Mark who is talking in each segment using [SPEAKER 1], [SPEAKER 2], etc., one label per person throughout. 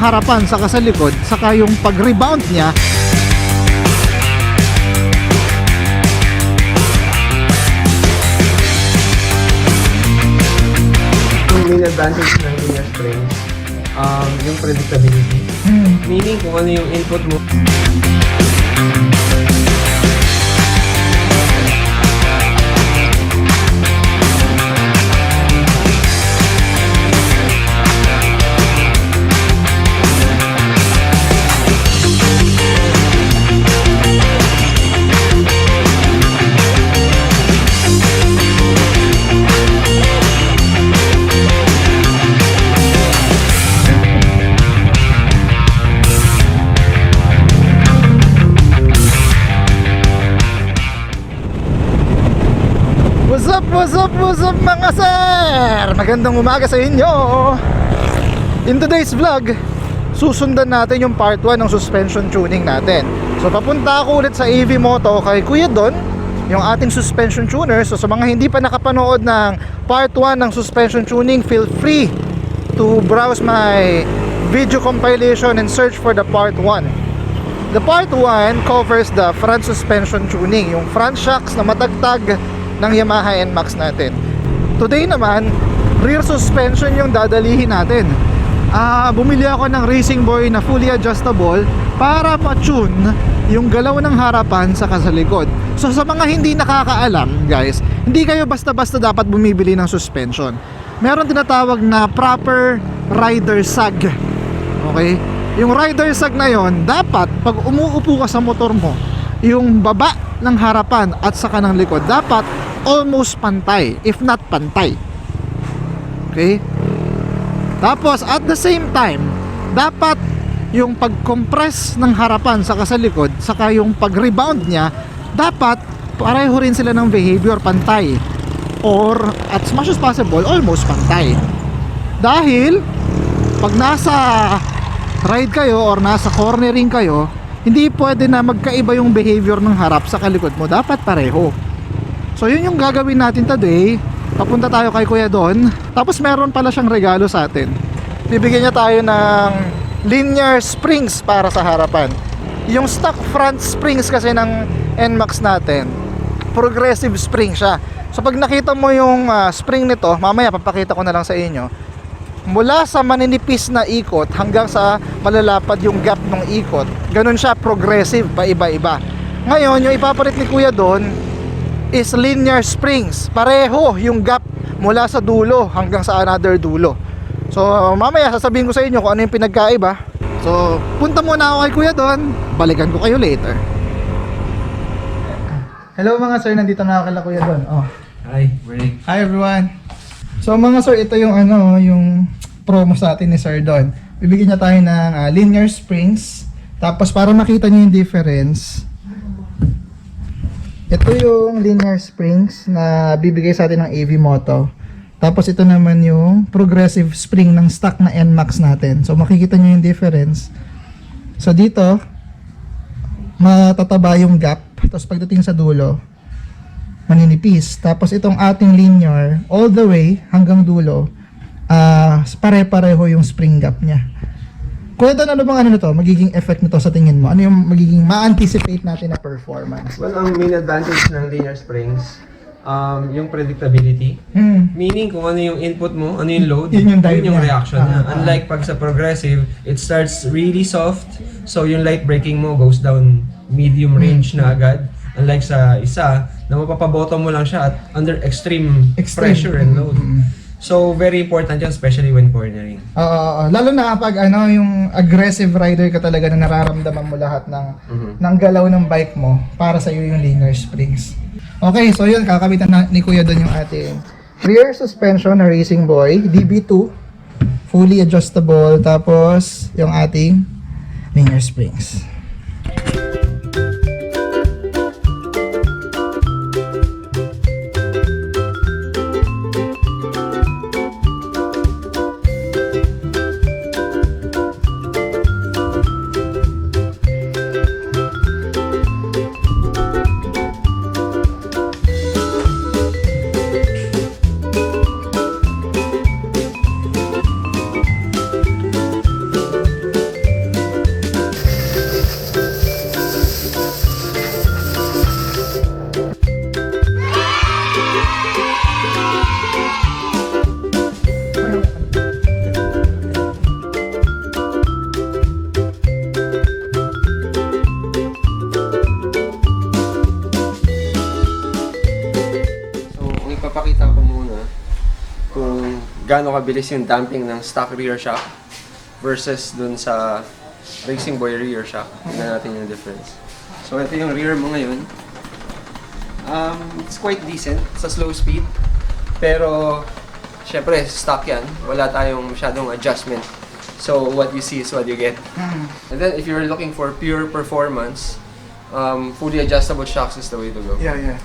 [SPEAKER 1] harapan saka sa likod, saka yung pag-rebound niya,
[SPEAKER 2] Yung main advantage ng linear springs, um, yung predictability. Meaning kung ano yung input mo,
[SPEAKER 1] Magandang umaga sa inyo. In today's vlog, susundan natin yung part 1 ng suspension tuning natin. So papunta ako ulit sa AV Moto kay Kuya Don Yung ating suspension tuner. So sa mga hindi pa nakapanood ng part 1 ng suspension tuning Feel free to browse my video compilation and search for the part 1 The part 1 covers the front suspension tuning, yung front shocks na matagtag ng Yamaha NMAX natin. Today naman, rear suspension yung dadalihin natin. Ah, bumili ako ng Racing Boy na fully adjustable para ma-tune yung galaw ng harapan sa sa likod. So sa mga hindi nakakaalam, guys, hindi kayo basta-basta dapat bumibili ng suspension. Meron tinatawag na proper rider sag. Okay? Yung rider sag na yon, dapat pag umuupo ka sa motor mo, yung baba ng harapan at saka ng likod, dapat almost pantay, if not pantay. Okay? Tapos at the same time, dapat yung pag-compress ng harapan sa likod, saka yung pag-rebound niya, dapat pareho rin sila ng behavior pantay or as much as possible almost pantay. Dahil pag nasa ride kayo or nasa cornering kayo, hindi pwede na magkaiba yung behavior ng harap sa kalikod mo. Dapat pareho. So yun yung gagawin natin today. Papunta tayo kay Kuya Don. Tapos meron pala siyang regalo sa atin. Bibigyan niya tayo ng linear springs para sa harapan. Yung stock front springs kasi ng NMAX natin, progressive spring siya. So pag nakita mo yung ah, spring nito, mamaya papakita ko na lang sa inyo mula sa maninipis na ikot hanggang sa malalapad yung gap ng ikot. Ganun siya progressive pa iba-iba. Ngayon, yung ipapalit ni Kuya doon is linear springs. Pareho yung gap mula sa dulo hanggang sa another dulo. So, mamaya sasabihin ko sa inyo kung ano yung pinagkaiba. So, punta muna ako kay Kuya doon. Balikan ko kayo later. Hello mga sir, nandito na ako kay Kuya doon. Oh.
[SPEAKER 2] hi, break.
[SPEAKER 1] Hi everyone. So mga sir, ito yung ano, yung promo sa atin ni Sir Don. Bibigyan niya tayo ng ah, linear springs. Tapos para makita niyo yung difference, ito yung linear springs na bibigay sa atin ng AV Moto. Tapos ito naman yung progressive spring ng stock na NMAX natin. So makikita niyo yung difference. So dito, matataba yung gap. Tapos pagdating sa dulo, maninipis. Tapos itong ating linear, all the way hanggang dulo, ah pare-pareho yung spring gap niya. Kwento ano bang ano nito, magiging effect nito sa tingin mo? Ano yung magiging ma-anticipate natin na performance?
[SPEAKER 2] Well, ang main advantage ng linear springs, um, yung predictability.
[SPEAKER 1] Hmm.
[SPEAKER 2] Meaning kung ano yung input mo, ano yung load,
[SPEAKER 1] Yun yung
[SPEAKER 2] yun yung
[SPEAKER 1] niya.
[SPEAKER 2] reaction
[SPEAKER 1] Ah,
[SPEAKER 2] niya.
[SPEAKER 1] ah.
[SPEAKER 2] Unlike pag sa progressive, it starts really soft, so yung light braking mo goes down medium
[SPEAKER 1] Hmm.
[SPEAKER 2] range na agad. Unlike sa isa, na mapapabottom mo lang siya at under extreme,
[SPEAKER 1] Extreme.
[SPEAKER 2] pressure and load.
[SPEAKER 1] Mm.
[SPEAKER 2] So, very important yun, especially when cornering.
[SPEAKER 1] Oo, oo, oo. lalo na kapag ano, yung aggressive rider ka talaga na nararamdaman mo lahat ng
[SPEAKER 2] Mhm.
[SPEAKER 1] ng galaw ng bike mo para sa iyo yung linear springs. Okay, so yun, kakabitan na ni Kuya doon yung ating rear suspension na Racing Boy, DB2, fully adjustable, tapos yung ating linear springs.
[SPEAKER 2] Gaano kabilis yung damping ng stock rear shock versus dun sa Racing Boy rear shock. Tingnan natin yung difference. So ito yung rear mo ngayon. Um, it's quite decent sa slow speed. Pero, syempre, stock yan. Wala tayong masyadong adjustment. So, what you see is what you get. And then, if you're looking for pure performance, um, fully adjustable shocks is the way to go.
[SPEAKER 1] Yeah, yeah.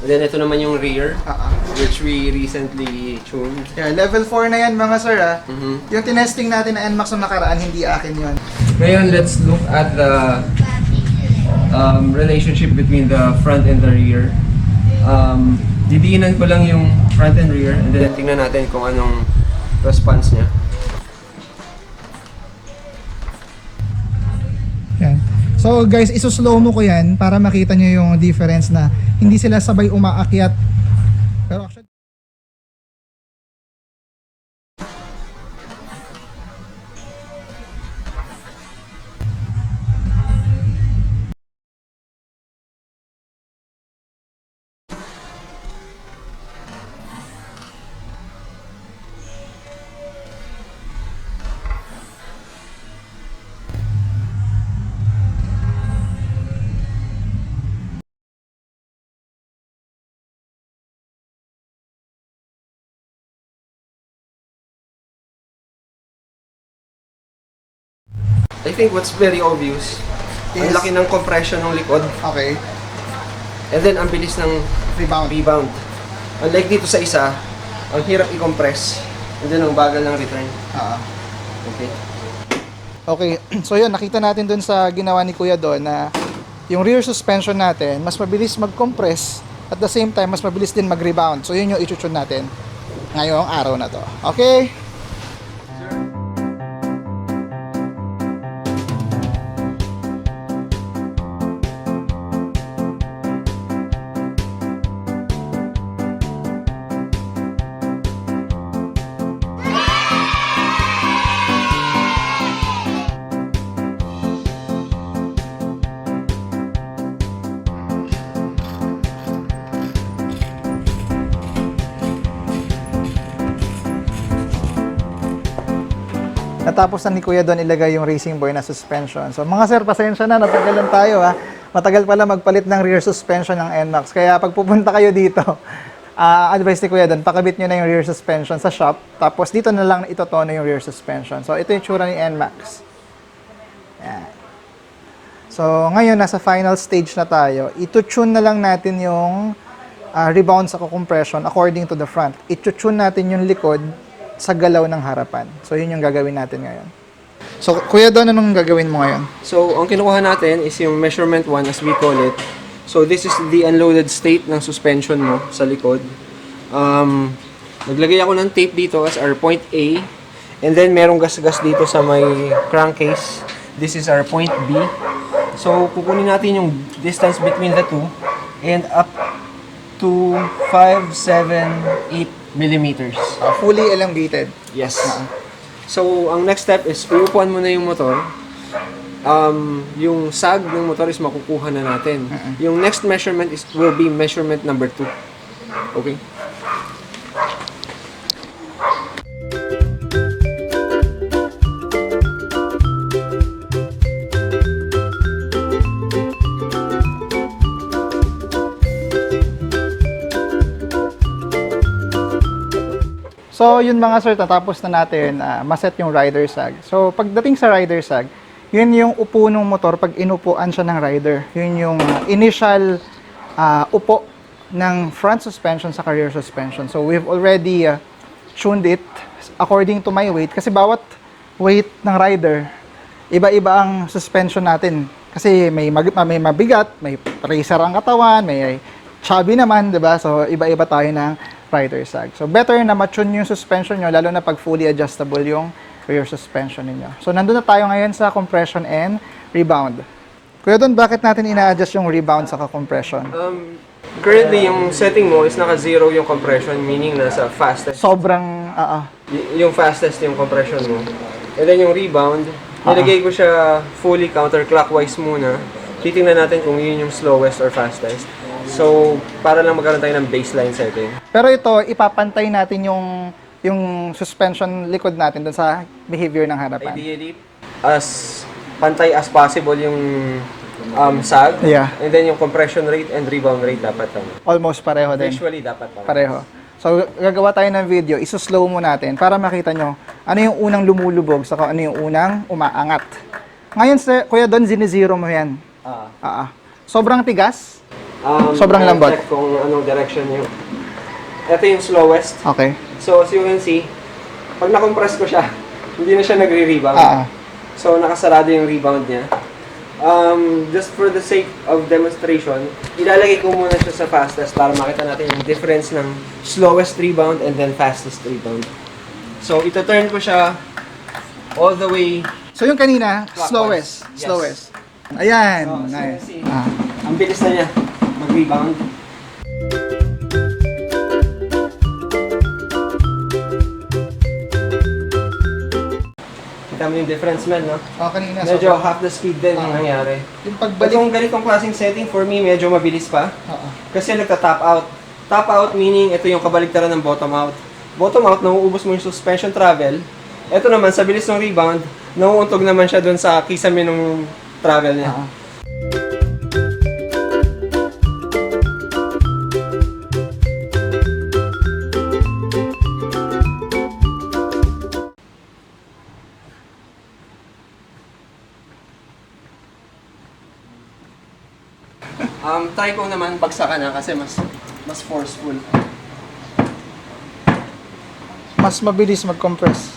[SPEAKER 2] And then, ito naman yung rear,
[SPEAKER 1] Ah, ah.
[SPEAKER 2] which we recently tuned.
[SPEAKER 1] Yeah, level 4 na yan mga sir ah.
[SPEAKER 2] Mhm.
[SPEAKER 1] Yung tinesting natin na NMAX na nakaraan, hindi akin yun.
[SPEAKER 2] Ngayon, let's look at the um, relationship between the front and the rear. Um, didiinan ko lang yung front and rear and then tingnan natin kung anong response niya.
[SPEAKER 1] So guys, isuslow mo ko yan para makita nyo yung difference na hindi sila sabay umaakyat.
[SPEAKER 2] I think what's very obvious, ang
[SPEAKER 1] Is-
[SPEAKER 2] laki ng compression ng likod
[SPEAKER 1] okay,
[SPEAKER 2] and then ang bilis ng
[SPEAKER 1] rebound.
[SPEAKER 2] rebound. Unlike dito sa isa, ang hirap i-compress and then ang bagal ng return.
[SPEAKER 1] Ah.
[SPEAKER 2] Okay.
[SPEAKER 1] Okay, so yun, nakita natin dun sa ginawa ni Kuya doon na yung rear suspension natin, mas mabilis mag-compress at the same time, mas mabilis din mag-rebound. So yun yung ichuchun natin ngayong araw na to. Okay? Natapos na ni Kuya doon ilagay yung Racing Boy na suspension. So mga sir, pasensya na, natagalan tayo ha. Matagal pala magpalit ng rear suspension ng NMAX. Kaya pag pupunta kayo dito, ah advice ni Kuya doon, pakabit nyo na yung rear suspension sa shop. Tapos dito na lang itotono yung rear suspension. So ito yung tsura ni NMAX. Yan. So ngayon, nasa final stage na tayo. Ito-tune na lang natin yung ah, rebound sa compression according to the front. Ito-tune natin yung likod sa galaw ng harapan. So yun yung gagawin natin ngayon. So Kuya Don, anong gagawin mo ngayon?
[SPEAKER 2] So, ang kinukuha natin is yung measurement 1 as we call it. So, this is the unloaded state ng suspension mo sa likod. Um, naglagay ako ng tape dito as our point A. And then, merong gas-gas dito sa may crankcase. This is our point B. So, kukunin natin yung distance between the two. And up to 5, 7, 8 millimeters.
[SPEAKER 1] Uh, fully elongated.
[SPEAKER 2] Yes. So, ang next step is uupuan mo na yung motor. Um, yung sag ng motor is makukuha na natin. Yung next measurement is will be measurement number 2. Okay?
[SPEAKER 1] So yun mga sir, tatapos na natin ah, maset yung rider sag. So pagdating sa rider sag, yun yung upo ng motor pag inupuan siya ng rider. Yun yung initial ah, upo ng front suspension sa rear suspension. So we've already ah, tuned it according to my weight kasi bawat weight ng rider iba-iba ang suspension natin. Kasi may, mag- may mabigat, may racer ang katawan, may chubby naman, 'di ba? So iba-iba tayo ng rider sag. So better na ma-tune yung suspension nyo lalo na pag fully adjustable yung rear suspension ninyo. So nandun na tayo ngayon sa compression and rebound. Kuya Don, bakit natin ina-adjust yung rebound sa compression?
[SPEAKER 2] Um, currently, yung setting mo is naka-zero yung compression, meaning nasa fastest.
[SPEAKER 1] Sobrang, ah, ah.
[SPEAKER 2] Y- yung fastest yung compression mo. And then yung rebound, nilagay ko siya fully counterclockwise muna. Titingnan natin kung yun yung slowest or fastest. So, para lang magkaroon tayo ng baseline setting.
[SPEAKER 1] Pero ito, ipapantay natin yung yung suspension likod natin dun sa behavior ng harapan.
[SPEAKER 2] Ideally, as pantay as possible yung um, sag.
[SPEAKER 1] Yeah.
[SPEAKER 2] And then yung compression rate and rebound rate dapat ano.
[SPEAKER 1] Almost pareho din.
[SPEAKER 2] Usually dapat ano.
[SPEAKER 1] Pareho. So, gagawa tayo ng video, isuslow mo natin para makita nyo ano yung unang lumulubog sa ano yung unang umaangat. Ngayon, sir, kuya Don, zinizero mo yan.
[SPEAKER 2] Ah.
[SPEAKER 1] Ah, ah. Sobrang tigas?
[SPEAKER 2] Um,
[SPEAKER 1] Sobrang lambot.
[SPEAKER 2] Check kung anong direction yung... Ito yung slowest.
[SPEAKER 1] Okay.
[SPEAKER 2] So, as you can see, pag na-compress ko siya, hindi na siya nagre-rebound.
[SPEAKER 1] Ah.
[SPEAKER 2] So, nakasarado yung rebound niya. Um, just for the sake of demonstration, ilalagay ko muna siya sa fastest para makita natin yung difference ng slowest rebound and then fastest rebound. So, ito-turn ko siya all the way.
[SPEAKER 1] So, yung kanina,
[SPEAKER 2] Clockwise.
[SPEAKER 1] slowest.
[SPEAKER 2] Yes.
[SPEAKER 1] Slowest. Ayan.
[SPEAKER 2] So, as you can
[SPEAKER 1] nice.
[SPEAKER 2] see,
[SPEAKER 1] Ah.
[SPEAKER 2] ang bilis na niya mag-rebound. Kita mo yung difference, man, no?
[SPEAKER 1] Oh, kanina.
[SPEAKER 2] Medyo
[SPEAKER 1] sobrang-
[SPEAKER 2] half the speed din yung
[SPEAKER 1] Ah.
[SPEAKER 2] nangyari.
[SPEAKER 1] Yung pagbalik.
[SPEAKER 2] yung ganitong klaseng setting, for me, medyo mabilis pa.
[SPEAKER 1] Oo.
[SPEAKER 2] Kasi nagta-top out. Top out meaning ito yung kabaligtaran ng bottom out. Bottom out, nauubos mo yung suspension travel. Ito naman, sa bilis ng rebound, nauuntog naman siya dun sa kisame ng travel niya.
[SPEAKER 1] Ah.
[SPEAKER 2] Um, try ko naman bagsakan na kasi mas mas forceful.
[SPEAKER 1] Mas mabilis mag-compress.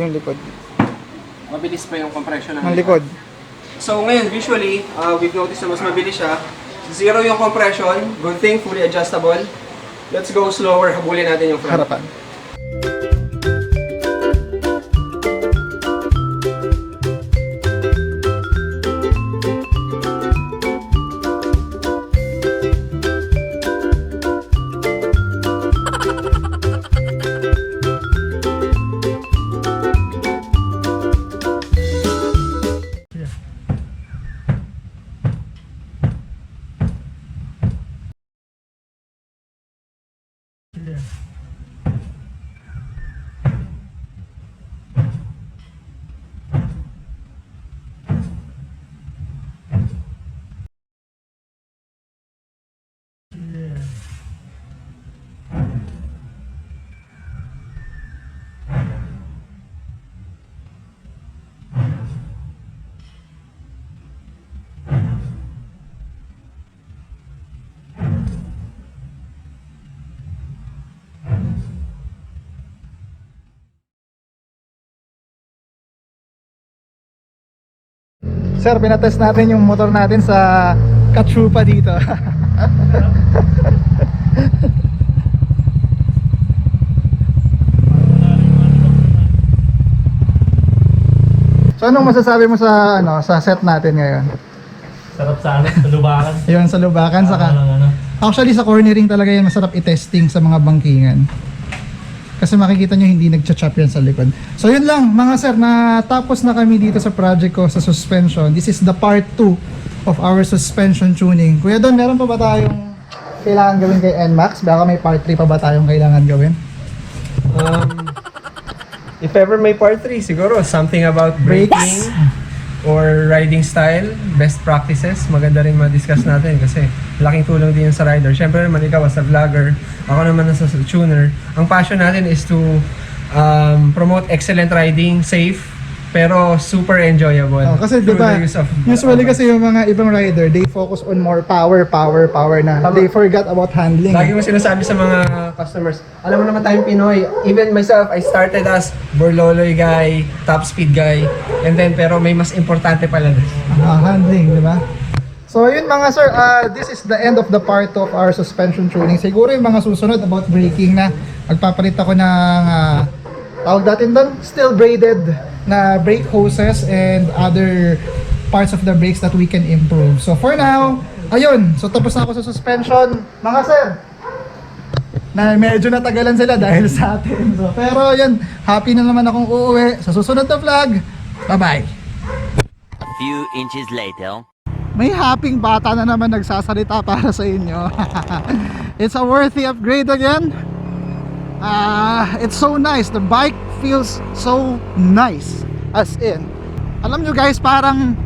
[SPEAKER 1] Yung likod.
[SPEAKER 2] Mabilis pa yung compression ng
[SPEAKER 1] Ang likod.
[SPEAKER 2] So ngayon, visually, uh, we've noticed na mas mabilis siya. Zero yung compression. Good thing, fully adjustable. Let's go slower. Habulin natin yung front.
[SPEAKER 1] Harapan. Sir, pinatest natin yung motor natin sa Kachupa dito. so anong masasabi mo sa ano sa set natin ngayon?
[SPEAKER 3] Sarap sa ano, sa lubakan.
[SPEAKER 1] Ayun sa lubakan
[SPEAKER 3] Saka lang ano.
[SPEAKER 1] Actually sa cornering talaga yan masarap i-testing sa mga bangkingan. Kasi makikita nyo hindi nagcha-chop yan sa likod. So yun lang mga sir, natapos na kami dito sa project ko sa suspension. This is the part 2 of our suspension tuning. Kuya Don, meron pa ba tayong kailangan gawin kay NMAX? Baka may part 3 pa ba tayong kailangan gawin?
[SPEAKER 2] Um, if ever may part 3, siguro something about braking or riding style, best practices, maganda rin ma-discuss natin kasi laking tulong din sa rider. Siyempre naman ikaw as a vlogger, ako naman as a tuner, ang passion natin is to um, promote excellent riding, safe, pero super enjoyable.
[SPEAKER 1] Oh, kasi diba,
[SPEAKER 2] use of-
[SPEAKER 1] usually kasi yung mga ibang rider, they focus on more power, power, power na.
[SPEAKER 2] Tama.
[SPEAKER 1] They forgot about handling.
[SPEAKER 2] Lagi mo sinasabi sa mga customers, alam mo naman tayong Pinoy, even myself, I started as Borloloy guy, top speed guy, and then pero may mas importante pala.
[SPEAKER 1] Ah, handling, di ba? So yun mga sir, uh, this is the end of the part of our suspension tuning. Siguro yung mga susunod about braking na magpapalit ako ng uh, tawag natin doon, still braided na brake hoses and other parts of the brakes that we can improve. So for now, ayun, so tapos na ako sa suspension. Mga sir, na medyo natagalan sila dahil sa atin. So, pero yun, happy na naman akong uuwi sa susunod na vlog. Bye-bye!
[SPEAKER 4] A few inches later.
[SPEAKER 1] May happy bata na naman nagsasalita para sa inyo. It's a worthy upgrade again. Ah, it's so nice. The bike feels so nice. As in, alam nyo guys, parang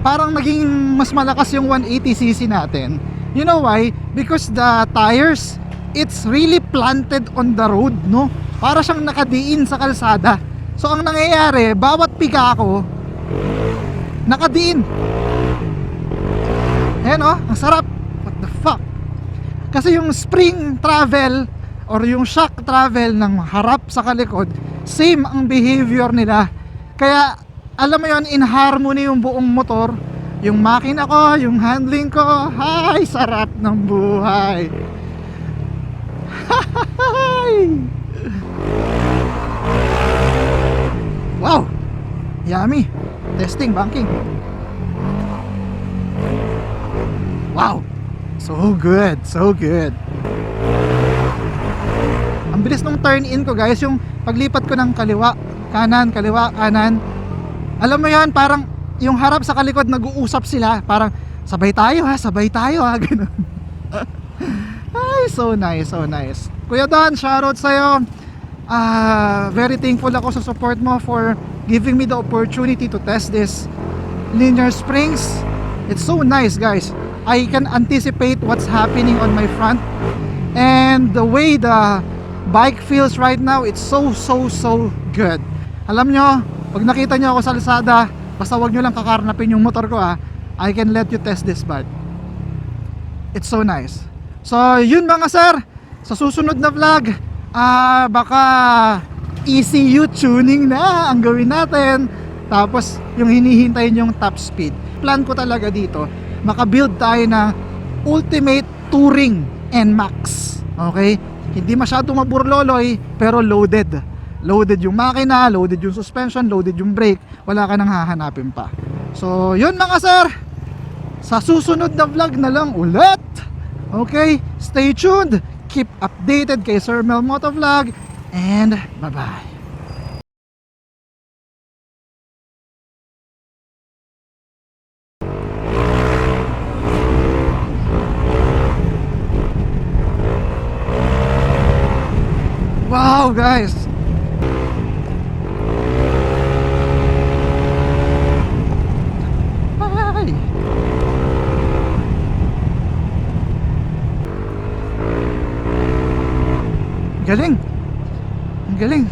[SPEAKER 1] parang naging mas malakas yung 180cc natin. You know why? Because the tires, it's really planted on the road, no? Para siyang nakadiin sa kalsada. So ang nangyayari, bawat piga ko, nakadiin. Ayan oh, ang sarap. What the fuck? Kasi yung spring travel or yung shock travel ng harap sa kalikod, same ang behavior nila. Kaya alam mo yon in harmony yung buong motor, yung makina ko, yung handling ko, hay, sarap ng buhay. Hay! wow! Yummy! Testing, banking. Wow! So good, so good. Ang bilis nung turn in ko guys, yung paglipat ko ng kaliwa, kanan, kaliwa, kanan. Alam mo yan, parang yung harap sa kalikod nag-uusap sila, parang sabay tayo ha, sabay tayo ha, ganun. Ay, so nice, so nice. Kuya Don, shoutout sa'yo. Ah, very thankful ako sa support mo for giving me the opportunity to test this linear springs. It's so nice, guys. I can anticipate what's happening on my front. And the way the bike feels right now, it's so, so, so good. Alam nyo, pag nakita nyo ako sa Lazada, basta wag nyo lang kakarnapin yung motor ko ah, I can let you test this bike. It's so nice. So, yun mga sir, sa susunod na vlog, ah baka ECU tuning na ang gawin natin. Tapos, yung hinihintay yung top speed. Plan ko talaga dito, makabuild tayo ng ultimate touring NMAX. Okay? Hindi masyado maburloloy, pero loaded. Loaded yung makina, loaded yung suspension, loaded yung brake. Wala ka nang hahanapin pa. So, yun mga sir. Sa susunod na vlog na lang ulit. Okay? Stay tuned. Keep updated kay Sir Mel Motovlog. And bye-bye. Guys. Hi. Galing. Galing.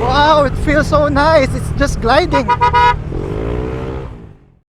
[SPEAKER 1] wow, it feels so nice. It's just gliding.